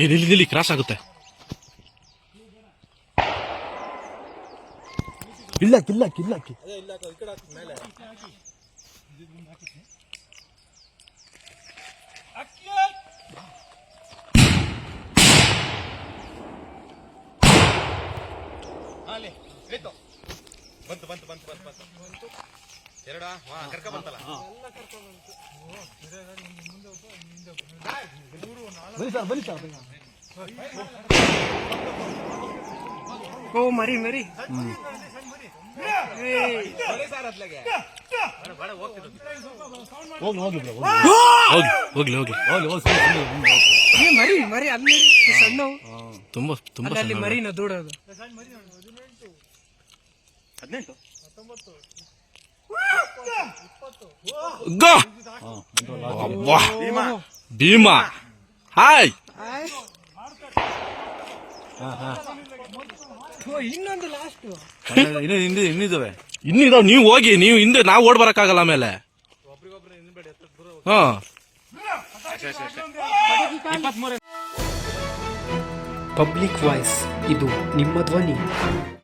ಏ ನಿಲ್ಲಿ ನಿಲ್ಲಿ ಕ್ರಾಸ್ ಆಗುತ್ತೆ. ಇಲ್ಲ ಕಿಲ್ಲ ಕಿಲ್ಲ ಬಂತು ಬಂತು ಬಂತು ಬಂತು ಬಂತು ಬಂತು. ಎರಡ? ಹಾ ಕರ್ಕ ಬಂತಲ್ಲ? ಬನ್ನಿ ಸರ್ ಬನ್ನಿ ಸರ್ ಓ ಮರಿ ಮರಿ. ಹೋಗ್ಲಿ ಹೋಗ್ಲಿ bro, ಹೋಗ್ಲಿ ಹೋಗ್ಲಿ ಹೋಗ್ಲಿ ಹೋಗ್ಲಿ ಹೋಗ್ಲಿ ಏ ಮರಿ ಮರಿ ಅಲ್ಲಿ ಸಣ್ಣವು ತುಂಬಾ ತುಂಬಾ ಅಲ್ಲಿ ಸಣ್ಣ ಮರಿನ ದೂಡೋದು ಹದಿನೆಂಟು ಗೋ! ಅಬ್ಬಾ ಭೀಮಾ. ಹಾಯ್. ಇನ್ನೊಂದು ಲಾಸ್ಟ್ ಇನ್ನು ಹಿಂದೆ ಇನ್ನಿದ್ದಾವೆ ಇನ್ನು ಇದಾವ್. ನೀವು ಹೋಗಿ ನೀವು ಹಿಂದೆ ನಾವು ಓಡ್ ಬರಕ್ಕಾಗಲ್ಲ ಆಮೇಲೆ. ಹಾ. ಪಬ್ಲಿಕ್ ವಾಯ್ಸ್ ಇದು ನಿಮ್ಮ ಧ್ವನಿ.